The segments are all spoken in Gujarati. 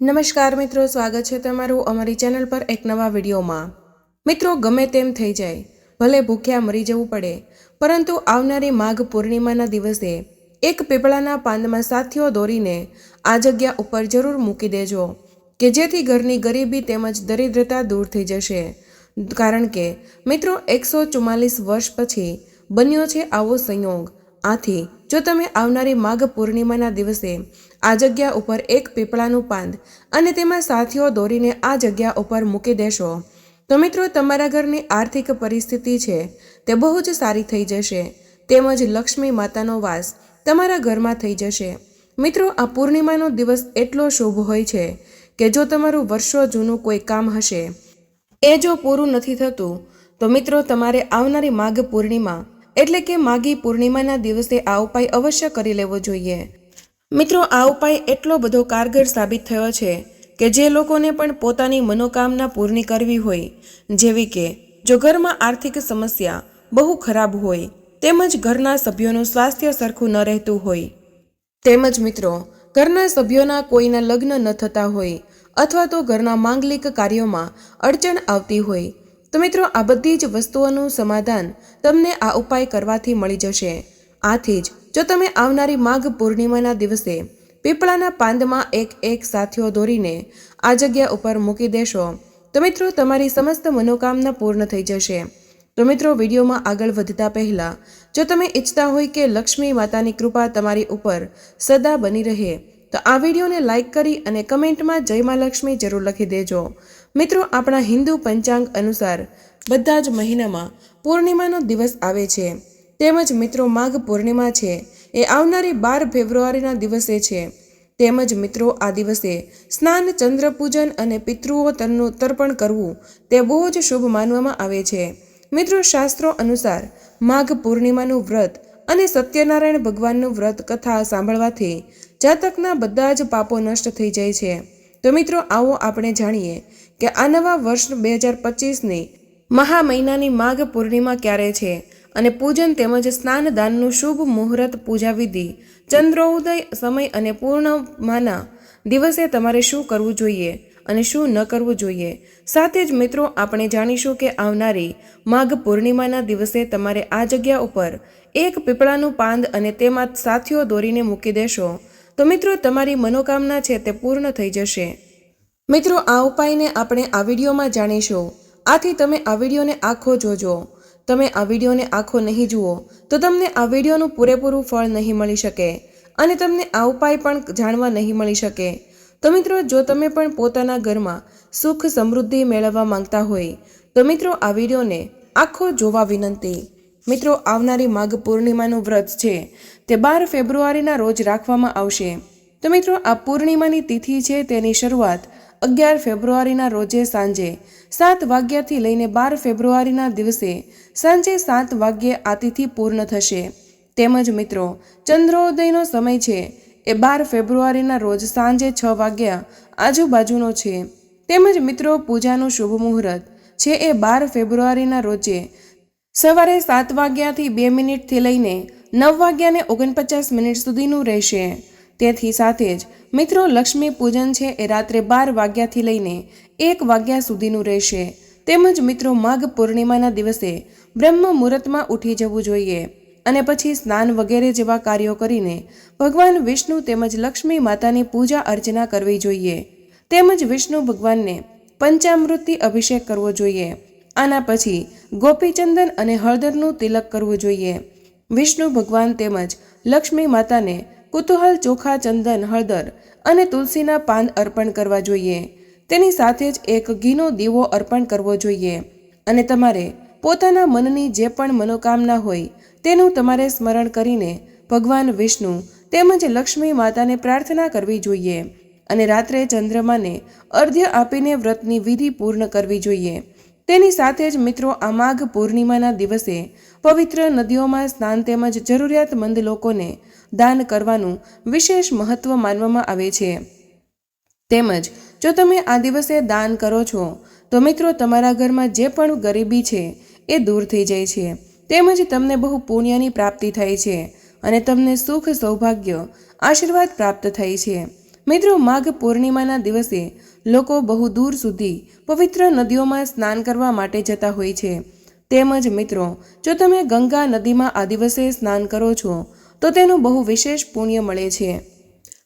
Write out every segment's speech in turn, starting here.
નમસ્કાર મિત્રો, સ્વાગત છે તમારું અમારી ચેનલ પર એક નવા વિડીયોમાં. મિત્રો, ગમે તેમ થઈ જાય, ભલે ભૂખ્યા મરી જવું પડે, પરંતુ આવનારી માઘ પૂર્ણિમાના દિવસે એક પીપળાના પાંદમાં સાથીઓ દોરીને આ જગ્યા ઉપર જરૂર મૂકી દેજો, કે જેથી ઘરની ગરીબી તેમજ દરિદ્રતા દૂર થઈ જશે. કારણ કે, મિત્રો, એકસો ચુમ્માલીસ વર્ષ પછી બન્યો છે આવો સંયોગ. આથી, જો તમે આવનારી માઘ પૂર્ણિમાના દિવસે આ જગ્યા ઉપર એક પીપળાનું પાંદ અને તેમાં સાથીઓ દોરીને આ જગ્યા ઉપર મૂકી દેશો. તો મિત્રો, તમારા ઘરની આર્થિક પરિસ્થિતિ છે તે બહુ જ સારી થઈ જશે. તેમજ લક્ષ્મી માતાનો વાસ તમારા ઘરમાં થઈ જશે. મિત્રો, આ પૂર્ણિમાનો દિવસ એટલો શુભ હોય છે કે જો તમારું વર્ષો જૂનું કોઈ કામ હશે, એ જો પૂરું નથી થતું, તો મિત્રો, તમારે આવનારી માઘ પૂર્ણિમા એટલે કે માઘી પૂર્ણિમાના દિવસે આ ઉપાય અવશ્ય કરી લેવો જોઈએ. મિત્રો, આ ઉપાય એટલો બધો કારગર સાબિત થયો છે કે જે લોકોને પણ પોતાની મનોકામના પૂર્ણ કરવી હોય. જેવી કે, જો ઘરમાં આર્થિક સમસ્યા બહુ ખરાબ હોય, તેમજ ઘરના સભ્યોનું સ્વાસ્થ્ય સરખું ન રહેતું હોય. તેમજ મિત્રો, ઘરના સભ્યોના કોઈના લગ્ન ન થતા હોય, અથવા તો ઘરના માંગલિક કાર્યોમાં અડચણ આવતી હોય, તો મિત્રો, આ બધી જ વસ્તુઓનું સમાધાન તમને આ ઉપાય કરવાથી મળી જશે. આથી જ જો તમે આવનારી માઘ પૂર્ણિમાના દિવસે પીપળાના પાંદમાં એક એક સાથીઓ દોરીને આ જગ્યા ઉપર મૂકી દેશો, તો મિત્રો તમારી સમસ્ત મનોકામના પૂર્ણ થઈ જશે. તો મિત્રો વિડીયોમાં આગળ વધતા પહેલાં, જો તમે ઈચ્છતા હોય કે લક્ષ્મી માતાની કૃપા તમારી ઉપર સદા બની રહે, તો આ વિડીયોને લાઇક કરી અને કમેન્ટમાં જય મા લક્ષ્મી જરૂર લખી દેજો. મિત્રો આપણા હિન્દુ પંચાંગ અનુસાર બધા જ મહિનામાં પૂર્ણિમાનો દિવસ આવે છે. તેમજ મિત્રો માઘ પૂર્ણિમા છે. એ આવનારી બાર ફેબ્રુઆરીના દિવસે છે. તેમજ મિત્રો આ દિવસે સ્નાન ચંદ્ર પૂજન અને પિતૃઓ તનનું તર્પણ કરવું તે બહુ જ શુભ માનવામાં આવે છે. મિત્રો શાસ્ત્રો અનુસાર માઘ પૂર્ણિમાનું વ્રત અને સત્યનારાયણ ભગવાનનું વ્રત કથા સાંભળવાથી જાતકના બધા જ પાપો નષ્ટ થઈ જાય છે. તો મિત્રો આવો આપણે જાણીએ કે આ નવા વર્ષ બે હજાર પચીસની મહા મહિનાની માઘ પૂર્ણિમા ક્યારે છે? અને પૂજન તેમજ સ્નાન દાનનું શુભ મુહૂર્ત પૂજા વિધિ ચંદ્રોદય સમય અને પૂર્ણમાના દિવસે તમારે શું કરવું જોઈએ અને શું ન કરવું જોઈએ? સાથે જ મિત્રો, આપણે જાણીશું કે આવનારી માઘ પૂર્ણિમાના દિવસે તમારે આ જગ્યા ઉપર એક પીપળાનું પાંદ અને તેમાં સાથીઓ દોરીને મૂકી દેશો. તો મિત્રો, તમારી મનોકામના છે તે પૂર્ણ થઈ જશે. મિત્રો, આ ઉપાયને આપણે આ વિડીયોમાં જાણીશું. આથી તમે આ વિડીયોને આખો જોજો. તમે આ વિડીયોને આખો નહીં જુઓ, તો તમને આ વિડીયોનું પૂરેપૂરું ફળ નહીં મળી શકે અને તમને આ ઉપાય પણ જાણવા નહીં મળી શકે. તો મિત્રો, જો તમે પણ પોતાના ઘરમાં સુખ સમૃદ્ધિ મેળવવા માંગતા હોય, તો મિત્રો, આ વિડીયોને આખો જોવા વિનંતી. મિત્રો, આવનારી માઘ પૂર્ણિમાનું વ્રત છે, તે બાર ફેબ્રુઆરીના રોજ રાખવામાં આવશે. તો મિત્રો, આ પૂર્ણિમાની તિથિ છે, તેની શરૂઆત અગિયાર ફેબ્રુઆરીના રોજે સાંજે સાત વાગ્યાથી લઈને બાર ફેબ્રુઆરીના દિવસે સાંજે સાત વાગ્યે આ પૂર્ણ થશે. તેમજ મિત્રો, ચંદ્રોદયનો સમય છે. એ બાર ફેબ્રુઆરીના રોજ સાંજે છ વાગ્યા આજુબાજુનો છે. તેમજ મિત્રો, પૂજાનું શુભ મુહૂર્ત છે એ બાર ફેબ્રુઆરીના રોજે સવારે સાત વાગ્યાથી બે મિનિટથી લઈને નવ વાગ્યાને ઓગણપચાસ મિનિટ સુધીનું રહેશે. તેથી સાથે જ મિત્રો લક્ષ્મી પૂજન છે એ રાત્રે બાર વાગ્યાથી લઈને એક વાગ્યા સુધીનું રહેશે. તેમજ મિત્રો માઘ પૂર્ણિમાના દિવસે બ્રહ્મ મુહૂર્તમાં ઉઠી જવું જોઈએ અને પછી સ્નાન વગેરે જેવા કાર્યો કરીને ભગવાન વિષ્ણુ તેમજ લક્ષ્મી માતાની પૂજા અર્ચના કરવી જોઈએ. તેમજ વિષ્ણુ ભગવાનને પંચામૃતથી અભિષેક કરવો જોઈએ. આના પછી ગોપીચંદન અને હળદરનું તિલક કરવું જોઈએ. વિષ્ણુ ભગવાન તેમજ લક્ષ્મી માતાને કુતૂહલ, ચોખા, ચંદન, હળદર અને તુલસીના પાન અર્પણ કરવા જોઈએ. તેની સાથે જ એક ઘીનો દીવો અર્પણ કરવો જોઈએ અને તમારે પોતાના મનની જે પણ મનોકામના હોય તેનું તમારે સ્મરણ કરીને ભગવાન વિષ્ણુ તેમજ લક્ષ્મી માતાને પ્રાર્થના કરવી જોઈએ અને રાત્રે ચંદ્રમાને અર્ધ્ય આપીને વ્રતની વિધિ પૂર્ણ કરવી જોઈએ. તેની સાથે જ મિત્રો, આ માઘ પૂર્ણિમાના દિવસે પવિત્ર નદીઓમાં સ્નાન તેમજ જરૂરિયાતમંદ લોકોને દાન કરવાનું વિશેષ મહત્વ માનવામાં આવે છે. તેમજ, જો તમે આ દિવસે દાન કરો છો, તો મિત્રો, તમારા ઘરમાં જે પણ ગરીબી છે, એ દૂર થઈ જાય છે. તેમજ તમને બહુ પુણ્યની પ્રાપ્તિ થાય છે અને તમને સુખ સૌભાગ્ય, આશીર્વાદ પ્રાપ્ત થાય છે. મિત્રો, માઘ પૂર્ણિમાના દિવસે લોકો બહુ દૂર સુધી પવિત્ર નદીઓમાં સ્નાન કરવા માટે જતા હોય છે. તેમજ મિત્રો, જો તમે ગંગા નદીમાં આ દિવસે સ્નાન કરો છો, તો તેનું બહુ વિશેષ પુણ્ય મળે છે.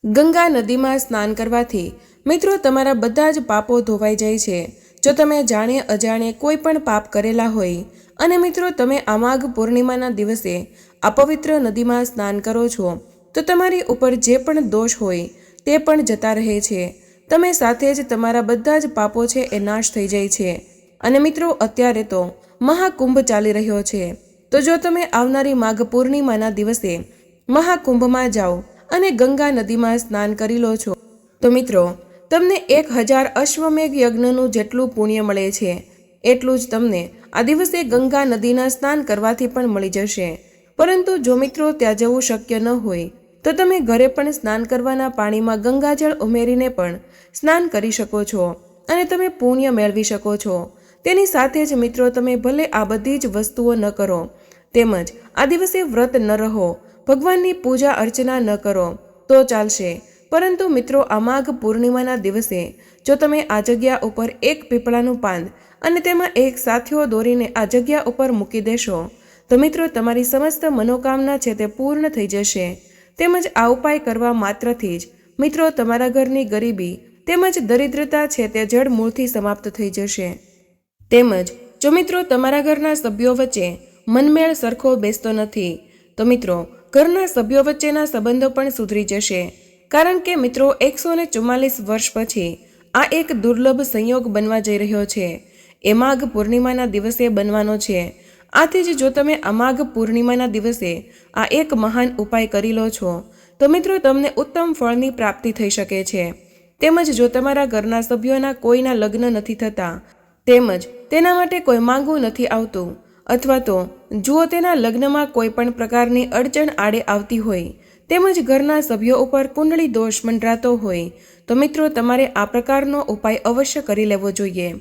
ગંગા નદીમાં સ્નાન કરવાથી મિત્રો તમારા બધા જ પાપો ધોવાઈ જાય છે. જો તમે જાણે અજાણે કોઈ પણ પાપ કરેલા હોય અને મિત્રો તમે આમાગ પૂર્ણિમાના દિવસે આ પવિત્ર નદીમાં સ્નાન કરો છો, તો તમારી ઉપર જે પણ દોષ હોય તે પણ જતા રહે છે. તમે સાથે જ તમારા બધા જ પાપો છે એ નાશ થઈ જાય છે. અને મિત્રો, અત્યારે તો મહાકુંભ ચાલી રહ્યો છે. તો જો તમે આવનારી માઘ પૂર્ણિમાના દિવસે મહાકુંભમાં જાઓ અને ગંગા નદીમાં સ્નાન કરી લો છો, તો મિત્રો, તમને એક હજાર અશ્વમેઘ યજ્ઞનું જેટલું પુણ્ય મળે છે, એટલું જ તમને આ દિવસે ગંગા નદીના સ્નાન કરવાથી પણ મળી જશે. પરંતુ જો મિત્રો, ત્યાં જવું શક્ય ન હોય તો તમે ઘરે પણ સ્નાન કરવાના પાણીમાં ગંગાજળ ઉમેરીને પણ સ્નાન કરી શકો છો અને તમે પુણ્ય મેળવી શકો છો. તેની સાથે જ મિત્રો, તમે ભલે આ બધી જ વસ્તુઓ ન કરો, તેમજ આ દિવસે વ્રત ન રહો, ભગવાનની પૂજા અર્ચના ન કરો, તો ચાલશે. પરંતુ મિત્રો, આ માઘ પૂર્ણિમાના દિવસે જો તમે આ જગ્યા ઉપર એક પીપળાનું પાન અને તેમાં એક સાથીઓ દોરીને આ જગ્યા ઉપર મૂકી દેશો, તો મિત્રો, તમારી સમસ્ત મનોકામના છે તે પૂર્ણ થઈ જશે. તેમજ આ ઉપાય કરવા માત્રથી જ. મિત્રો, તમારા ઘરની ગરીબી તેમજ દરિદ્રતા છે તે જડ મૂળથી સમાપ્ત થઈ જશે. તેમજ, જો મિત્રો, તમારા ઘરના સભ્યો વચ્ચે મનમેળ સરખો બેસતો નથી, તો મિત્રો, ઘરના સભ્યો વચ્ચેના સંબંધો પણ સુધરી જશે. કારણ કે મિત્રો એકસો ને ચુમ્માલીસ વર્ષ પછી આ એક દુર્લભ સંયોગ બનવા જઈ રહ્યો છે. એ માઘ પૂર્ણિમાના દિવસે બનવાનો છે. આથી જ જો તમે આ માઘ પૂર્ણિમાના દિવસે આ એક મહાન ઉપાય કરી લો છો, તો મિત્રો તમને ઉત્તમ ફળની પ્રાપ્તિ થઈ શકે છે. તેમજ જો તમારા ઘરના સભ્યોના કોઈના લગ્ન નથી થતા, તેમજ તેના માટે કોઈ માંગવું નથી આવતું, અથવા તો જુઓ તેના લગ્નમાં કોઈ પણ પ્રકારની અડચણ આડે આવતી હોય, તેમજ ઘરના સભ્યો ઉપર કુંડળી દોષ મંડરાતો હોય, તો મિત્રો તમારે આ પ્રકારનો ઉપાય અવશ્ય કરી લેવો જોઈએ.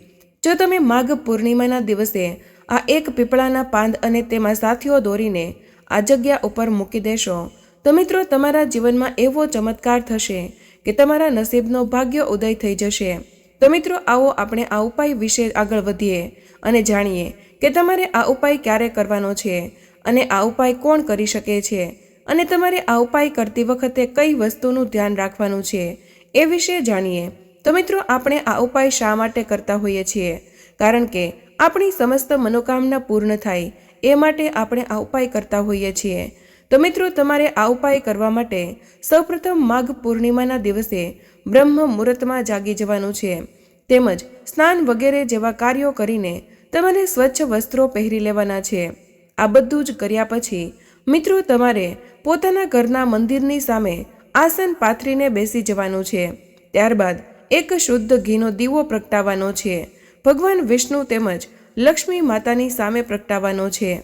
જો તમે માઘ પૂર્ણિમાના દિવસે આ એક પીપળાના પાંદ અને તેમાં સાથીઓ દોરીને આ જગ્યા ઉપર મૂકી દેશો. તો મિત્રો, તમારા જીવનમાં એવો ચમત્કાર થશે કે તમારા નસીબનો ભાગ્ય ઉદય થઈ જશે. તો મિત્રો, આવો આપણે આ ઉપાય વિશે આગળ વધીએ અને જાણીએ કે તમારે આ ઉપાય ક્યારે કરવાનો છે અને આ ઉપાય કોણ કરી શકે છે અને તમારે આ ઉપાય કરતી વખતે કઈ વસ્તુનું ધ્યાન રાખવાનું છે એ વિશે જાણીએ. તો મિત્રો, આપણે આ ઉપાય શા માટે કરતા હોઈએ છીએ? કારણ કે આપણી સમસ્ત મનોકામના પૂર્ણ થાય, એ માટે આપણે આ ઉપાય કરતા હોઈએ છીએ. તો મિત્રો, તમારે આ ઉપાય કરવા માટે સૌપ્રથમ માઘ પૂર્ણિમાના દિવસે બ્રહ્મ મુહૂર્તમાં જાગી જવાનું છે. તેમજ સ્નાન વગેરે જેવા કાર્યો કરીને તમારે સ્વચ્છ વસ્ત્રો પહેરી લેવાના છે. આ બધું જ કર્યા પછી, મિત્રો, તમારે પોતાના ઘરના મંદિરની સામે આસન પાથરીને બેસી જવાનું છે. ત્યારબાદ એક શુદ્ધ ઘીનો દીવો પ્રગટાવવાનો છે. ભગવાન વિષ્ણુ તેમજ લક્ષ્મી માતાની સામે પ્રગટાવવાનો છે.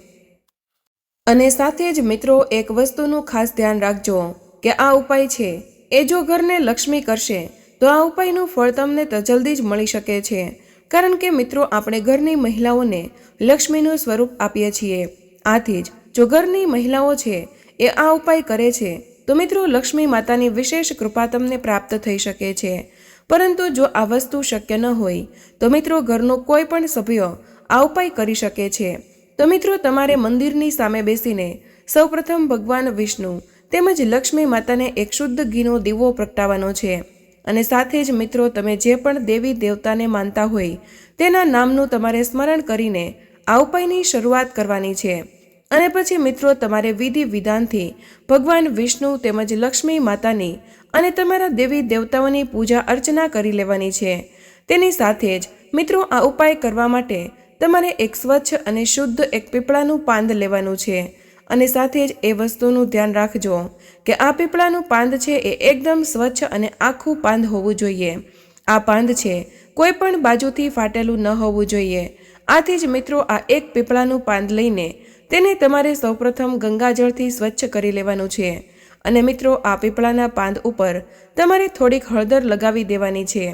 અને સાથે જ મિત્રો, એક વસ્તુનું ખાસ ધ્યાન રાખજો કે આ ઉપાય છે. એ જો ઘરને લક્ષ્મી કરશે, તો આ ઉપાયનું ફળ તમને તો જલ્દી જ મળી શકે છે. કારણ કે મિત્રો, આપણે ઘરની મહિલાઓને લક્ષ્મીનું સ્વરૂપ આપીએ છીએ. આથી જ, જો ઘરની મહિલાઓ છે, એ આ ઉપાય કરે છે, તો મિત્રો, લક્ષ્મી માતાની વિશેષ કૃપા તમને પ્રાપ્ત થઈ શકે છે. પરંતુ જો આ વસ્તુ શક્ય ન હોય, તો મિત્રો ઘરનો કોઈ પણ સભ્ય આ ઉપાય કરી શકે છે. તો મિત્રો તમારે મંદિરની સામે બેસીને સૌપ્રથમ ભગવાન વિષ્ણુ તેમજ લક્ષ્મી માતાને એક શુદ્ધ ઘીનો દીવો પ્રગટાવવાનો છે. અને સાથે જ મિત્રો તમે જે પણ દેવી દેવતાને માનતા હોય, તેના નામનું તમારે સ્મરણ કરીને આ ઉપાયની શરૂઆત કરવાની છે. અને પછી મિત્રો તમારે વિધિ વિધાનથી ભગવાન વિષ્ણુ તેમજ લક્ષ્મી માતાની અને તમારા દેવી દેવતાઓની પૂજા અર્ચના કરી લેવાની છે. તેની સાથે જ મિત્રો આ ઉપાય કરવા માટે તમારે એક સ્વચ્છ અને શુદ્ધ એક પીપળાનું પાંદ લેવાનું છે. અને સાથે જ એ વસ્તુનું ધ્યાન રાખજો કે આ પીપળાનું પાંદ છે એ એકદમ સ્વચ્છ અને આખું પાંદ હોવું જોઈએ. આ પાંદ છે કોઈ પણ બાજુથી ફાટેલું ન હોવું જોઈએ. આથી જ મિત્રો આ એક પીપળાનું પાંદ લઈને તેને તમારે સૌપ્રથમ ગંગાજળથી સ્વચ્છ કરી લેવાનું છે. અને મિત્રો, આ પીપળાના પાંદ ઉપર તમારે થોડીક હળદર લગાવી દેવાની છે.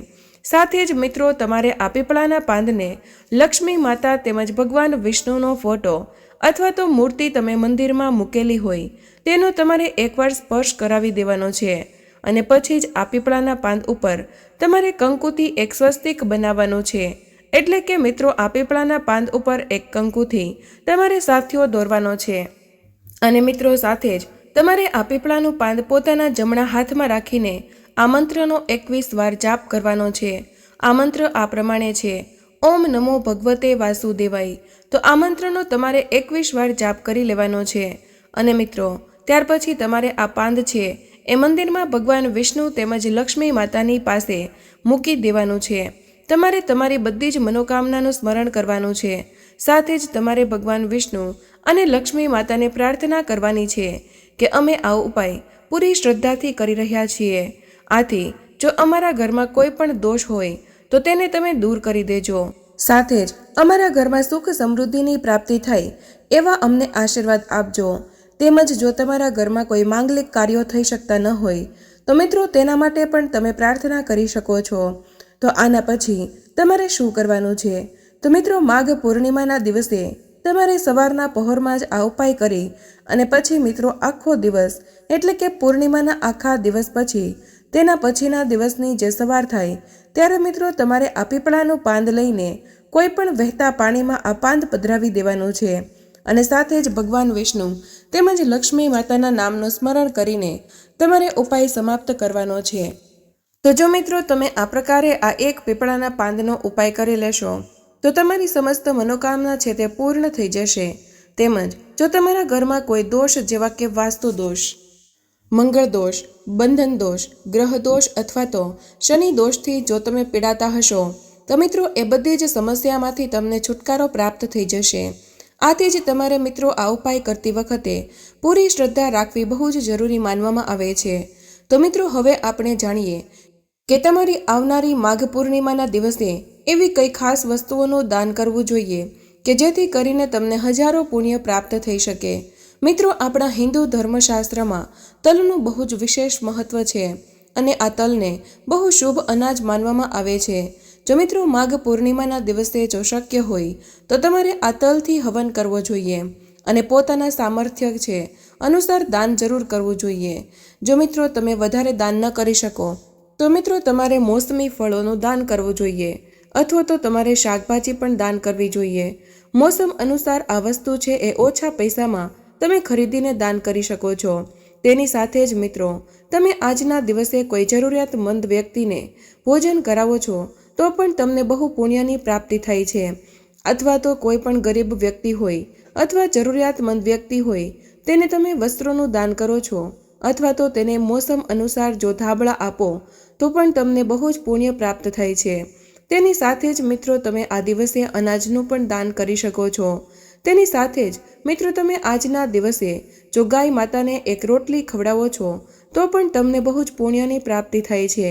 સાથે જ મિત્રો, તમારે આ પીપળાના પાંદને લક્ષ્મી માતા તેમજ ભગવાન વિષ્ણુનો ફોટો અથવા તો મૂર્તિ તમે મંદિરમાં મૂકેલી હોય, તેનો તમારે એકવાર સ્પર્શ કરાવી દેવાનો છે. અને પછી જ આ પીપળાના પાંદ ઉપર તમારે કંકુથી એક સ્વસ્તિક બનાવવાનું છે. એટલે કે મિત્રો, આ પીપળાના પાંદ ઉપર એક કંકુથી તમારે સાથીઓ દોરવાનો છે. અને મિત્રો, સાથે જ તમારે આ પીપળાનું પાંદ પોતાના જમણા હાથમાં રાખીને આ મંત્રનો એકવીસ વાર જાપ કરવાનો છે. આ મંત્ર આ પ્રમાણે છે. ઓમ નમો ભગવતે વાસુદેવાય. તો આ મંત્રનો તમારે એકવીસ વાર જાપ કરી લેવાનો છે. અને મિત્રો, ત્યાર પછી તમારે આ પાંદ છે એ મંદિરમાં ભગવાન વિષ્ણુ તેમજ લક્ષ્મી માતાની પાસે મૂકી દેવાનું છે. તમારે તમારી બધી જ મનોકામનાનું સ્મરણ કરવાનું છે. સાથે જ તમારે ભગવાન વિષ્ણુ અને લક્ષ્મી માતાને પ્રાર્થના કરવાની છે. કે અમે આ ઉપાય પૂરી શ્રદ્ધાથી કરી રહ્યા છીએ. આથી, જો અમારા ઘરમાં કોઈ પણ દોષ હોય, તો તેને તમે દૂર કરી દેજો. સાથે જ, અમારા ઘરમાં સુખ સમૃદ્ધિની પ્રાપ્તિ થાય, એવા અમને આશીર્વાદ આપજો. તેમજ જો તમારા ઘરમાં કોઈ માંગલિક કાર્યો થઈ શકતા ન હોય, તો મિત્રો તેના માટે પણ તમે પ્રાર્થના કરી શકો છો. તો આના પછી, તમારે શું કરવાનું છે? તો મિત્રો, માઘ પૂર્ણિમાના દિવસે તમારે સવારના પહોરમાં જ આ ઉપાય કરી અને પછી મિત્રો આખો દિવસ, એટલે કે પૂર્ણિમાના આખા દિવસ પછી, તેના પછીના દિવસની જે સવાર થાય, ત્યારે મિત્રો તમારે આ પીપળાનું પાંદ લઈને કોઈ પણ વહેતા પાણીમાં આ પાંદ પધરાવી દેવાનું છે. અને સાથે જ ભગવાન વિષ્ણુ તેમજ લક્ષ્મી માતાના નામનું સ્મરણ કરીને તમારે ઉપાય સમાપ્ત કરવાનો છે. તો જો મિત્રો તમે આ પ્રકારે આ એક પીપળાના પાંદનો ઉપાય કરી લેશો તો તમારી સમસ્ત મનોકામના છે તે પૂર્ણ થઈ જશે. તેમજ, જો તમારા ઘરમાં કોઈ દોષ જેવા કે વાસ્તુ દોષ, મંગળ દોષ, બંધન દોષ, ગ્રહ દોષ અથવા તો શનિ દોષથી જો તમે પીડાતા હશો, તો મિત્રો એ બધી જ સમસ્યામાંથી તમને છુટકારો પ્રાપ્ત થઈ જશે. આથી જ તમારે મિત્રો આ ઉપાય કરતી વખતે પૂરી શ્રદ્ધા રાખવી બહુ જ જરૂરી માનવામાં આવે છે. તો મિત્રો, હવે આપણે જાણીએ કે તમારી આવનારી માઘ પૂર્ણિમાના દિવસે એવી કઈ ખાસ વસ્તુઓનું દાન કરવું જોઈએ કે જેથી કરીને તમને હજારો પુણ્ય પ્રાપ્ત થઈ શકે. મિત્રો, આપણા હિન્દુ ધર્મશાસ્ત્રમાં તલનું બહુ જ વિશેષ મહત્વ છે અને આ તલને બહુ શુભ અનાજ માનવામાં આવે છે. જો મિત્રો, માઘ પૂર્ણિમાના દિવસે જો શક્ય હોય, તો તમારે આ તલથી હવન કરવો જોઈએ અને પોતાના સામર્થ્ય છે અનુસાર દાન જરૂર કરવું જોઈએ. જો મિત્રો, તમે વધારે દાન ન કરી શકો, તો મિત્રો, તમારે મોસમી ફળોનું દાન કરવું જોઈએ. અથવા તો તમારે શાકભાજી પણ દાન કરવી જોઈએ. મોસમ અનુસાર આ વસ્તુ છે એ ઓછા પૈસામાં તમે ખરીદીને દાન કરી શકો છો. તેની સાથે જ મિત્રો, તમે આજના દિવસે કોઈ જરૂરિયાતમંદ વ્યક્તિને ભોજન કરાવો છો, તો પણ તમને બહુ પુણ્યની પ્રાપ્તિ થાય છે. અથવા તો કોઈ પણ ગરીબ વ્યક્તિ હોય અથવા જરૂરિયાતમંદ વ્યક્તિ હોય, તેને તમે વસ્ત્રોનું દાન કરો છો, અથવા તો તેને મોસમ અનુસાર જો ધાબળા આપો, તો પણ તમને બહુ જ પુણ્ય પ્રાપ્ત થાય છે. તેની સાથે જ મિત્રો તમે આ દિવસે અનાજનું પણ દાન કરી શકો છો. તેની સાથે જ મિત્રો તમે આજના દિવસે જો ગાય માતાને એક રોટલી ખવડાવો છો, તો પણ તમને બહુ જ પુણ્યની પ્રાપ્તિ થાય છે.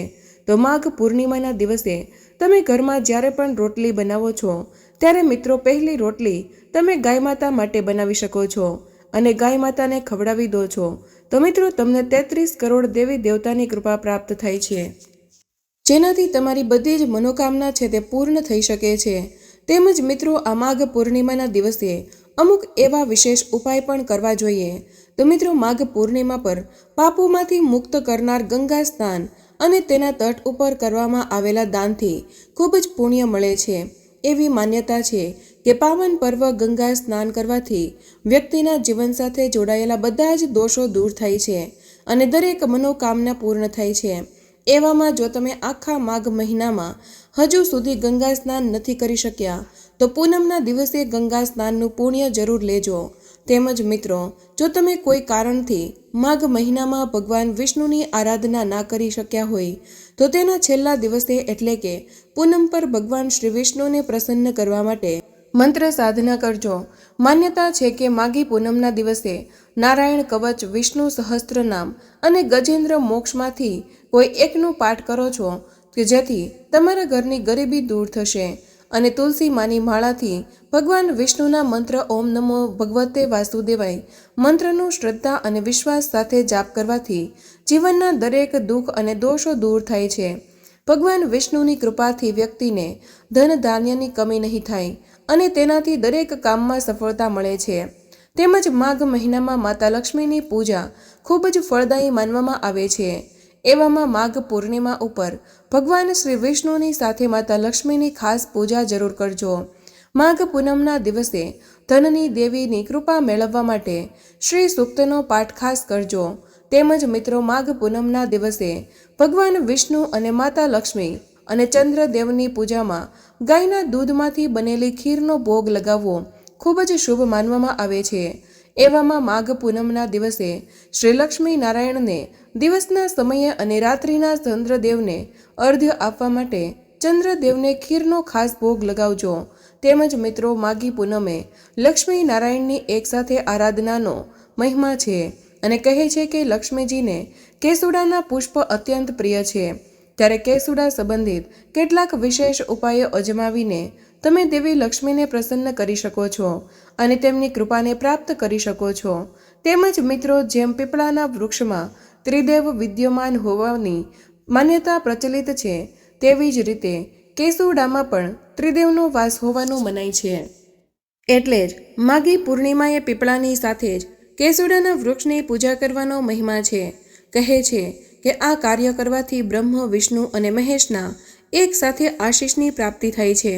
તો માઘ પૂર્ણિમાના દિવસે તમે ઘરમાં જ્યારે પણ રોટલી બનાવો છો, ત્યારે મિત્રો પહેલી રોટલી તમે ગાય માતા માટે બનાવી શકો છો અને ગાય માતાને ખવડાવી દો છો. તો મિત્રો તમને તેત્રીસ કરોડ દેવી દેવતાની કૃપા પ્રાપ્ત થાય છે. જેનાથી તમારી બધી જ મનોકામના છે તે પૂર્ણ થઈ શકે છે. તેમજ મિત્રો, આ માઘ પૂર્ણિમાના દિવસે અમુક એવા વિશેષ ઉપાય પણ કરવા જોઈએ. તો મિત્રો, માઘ પૂર્ણિમા પર પાપોમાંથી મુક્ત કરનાર ગંગા સ્નાન અને તેના તટ ઉપર કરવામાં આવેલા દાનથી ખૂબ જ પુણ્ય મળે છે. એવી માન્યતા છે કે પાવન પર્વ ગંગા સ્નાન કરવાથી વ્યક્તિના જીવન સાથે જોડાયેલા બધા જ દોષો દૂર થાય છે અને દરેક મનોકામના પૂર્ણ થાય છે. એવામાં જો તમે આખા માઘ મહિનામાં હજુ સુધી ગંગા સ્નાન નથી કરી શક્યા, તો પૂનમના દિવસે ગંગા સ્નાનનું પુણ્ય જરૂર લેજો. તેમજ મિત્રો, જો તમે કોઈ કારણથી માઘ મહિનામાં ભગવાન વિષ્ણુની આરાધના ના કરી શક્યા હોય, તો તેના છેલ્લા દિવસે એટલે કે પૂનમ પર ભગવાન શ્રી વિષ્ણુને પ્રસન્ન કરવા માટે મંત્ર સાધના કરજો. માન્યતા છે કે માઘી પૂનમના દિવસે નારાયણ કવચ, વિષ્ણુ સહસ્ત્ર નામ અને ગજેન્દ્ર મોક્ષમાંથી કોઈ એકનું પાઠ કરો છો કે જેથી તમારા ઘરની ગરીબી દૂર થશે? અને તુલસી માની માળાથી ભગવાન વિષ્ણુના મંત્ર ઓમ નમો ભગવતે વાસુદેવાય મંત્રનું શ્રદ્ધા અને વિશ્વાસ સાથે જાપ કરવાથી જીવનના દરેક દુઃખ અને દોષો દૂર થાય છે. ભગવાન વિષ્ણુની કૃપાથી વ્યક્તિને ધન ધાન્યની કમી નહીં થાય અને તેનાથી દરેક કામમાં સફળતા મળે છે. તેમજ માઘ મહિનામાં માતા લક્ષ્મીની પૂજા ખૂબ જ ફળદાયી માનવામાં આવે છે. એવામાં માઘ પૂર્ણિમા ઉપર ભગવાન શ્રી વિષ્ણુની સાથે માતા લક્ષ્મીની ખાસ પૂજા જરૂર કરજો. માઘ પૂનમના દિવસે ધનની દેવીની કૃપા મેળવવા માટે શ્રી સૂક્તનો પાઠ ખાસ કરજો. તેમજ મિત્રો, માઘ પૂનમના દિવસે ભગવાન વિષ્ણુ અને માતા લક્ષ્મી અને ચંદ્રદેવની પૂજામાં ગાયના દૂધમાંથી બનેલી ખીરનો ભોગ લગાવવો ખૂબ જ શુભ માનવામાં આવે છે. એવામાં માઘ પૂનમના દિવસે શ્રી લક્ષ્મી નારાયણને દિવસના સમયે અને રાત્રિના ચંદ્રદેવને અર્ધ્ય આપવા માટે ચંદ્રદેવને ખીરનો ખાસ ભોગ લગાવજો. તેમજ મિત્રો, માઘી પૂનમે લક્ષ્મી નારાયણની એકસાથે આરાધનાનો મહિમા છે અને કહે છે કે લક્ષ્મીજીને કેસુડાના પુષ્પ અત્યંત પ્રિય છે. ત્યારે કેસુડા સંબંધિત કેટલાક વિશેષ ઉપાયો અજમાવીને તમે દેવી લક્ષ્મીને પ્રસન્ન કરી શકો છો અને તેમની કૃપાને પ્રાપ્ત કરી શકો છો. તેમજ મિત્રો, જેમ પીપળાના વૃક્ષમાં ત્રિદેવ વિદ્યમાન હોવાની માન્યતા પ્રચલિત છે. તેવી જ રીતે કેસુડામાં પણ ત્રિદેવનો વાસ હોવાનું મનાય છે. એટલે જ માઘી પૂર્ણિમાએ પીપળાની સાથે જ કેસુડાના વૃક્ષની પૂજા કરવાનો મહિમા છે. કહે છે કે આ કાર્ય કરવાથી બ્રહ્મ, વિષ્ણુ અને મહેશના એક સાથે આશીષની પ્રાપ્તિ થાય છે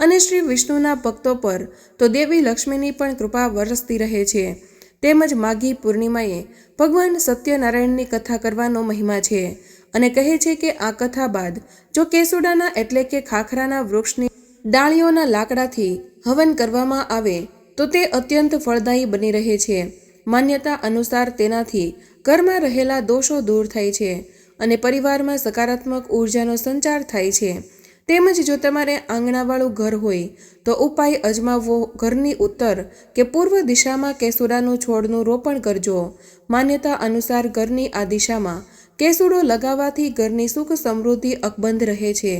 અને શ્રી વિષ્ણુના ભક્તો પર તો દેવી લક્ષ્મીની પણ કૃપા વરસતી રહે છે. તેમજ માઘી પૂર્ણિમાએ ભગવાન સત્યનારાયણની કથા કરવાનો મહિમા છે અને કહે છે કે આ કથા બાદ જો કેસુડાના એટલે કે ખાખરાના વૃક્ષની ડાળીઓના લાકડાથી હવન કરવામાં આવે, તો તે અત્યંત ફળદાયી બની રહે છે. માન્યતા અનુસાર તેનાથી ઘરમાં રહેલા દોષો દૂર થાય છે અને પરિવારમાં સકારાત્મક ઉર્જાનો સંચાર થાય છે. તેમજ જો તમારે આંગણાવાળું ઘર હોય, તો ઉપાય અજમાવવો ઘરની ઉત્તર કે પૂર્વ દિશામાં કેસુડાનું છોડનું રોપણ કરજો. માન્યતા અનુસાર ઘરની આ દિશામાં કેસુડો લગાવવાથી ઘરની સુખ સમૃદ્ધિ અકબંધ રહે છે.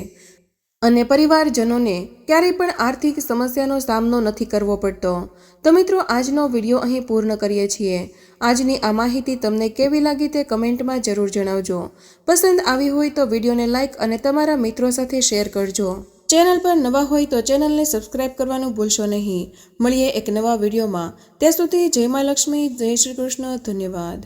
અને પરિવારજનોને ક્યારેય પણ આર્થિક સમસ્યાનો સામનો નથી કરવો પડતો. તો મિત્રો, આજનો વીડિયો અહીં પૂર્ણ કરીએ છીએ. આજની આ માહિતી તમને કેવી લાગી તે કમેન્ટમાં જરૂર જણાવજો. પસંદ આવી હોય તો વિડીયોને લાઇક અને તમારા મિત્રો સાથે શેર કરજો. ચેનલ પર નવા હોય તો ચેનલને સબસ્ક્રાઇબ કરવાનું ભૂલશો નહીં. મળીએ એક નવા વિડીયોમાં. ત્યાં સુધી જય મા લક્ષ્મી, જય શ્રી કૃષ્ણ, ધન્યવાદ.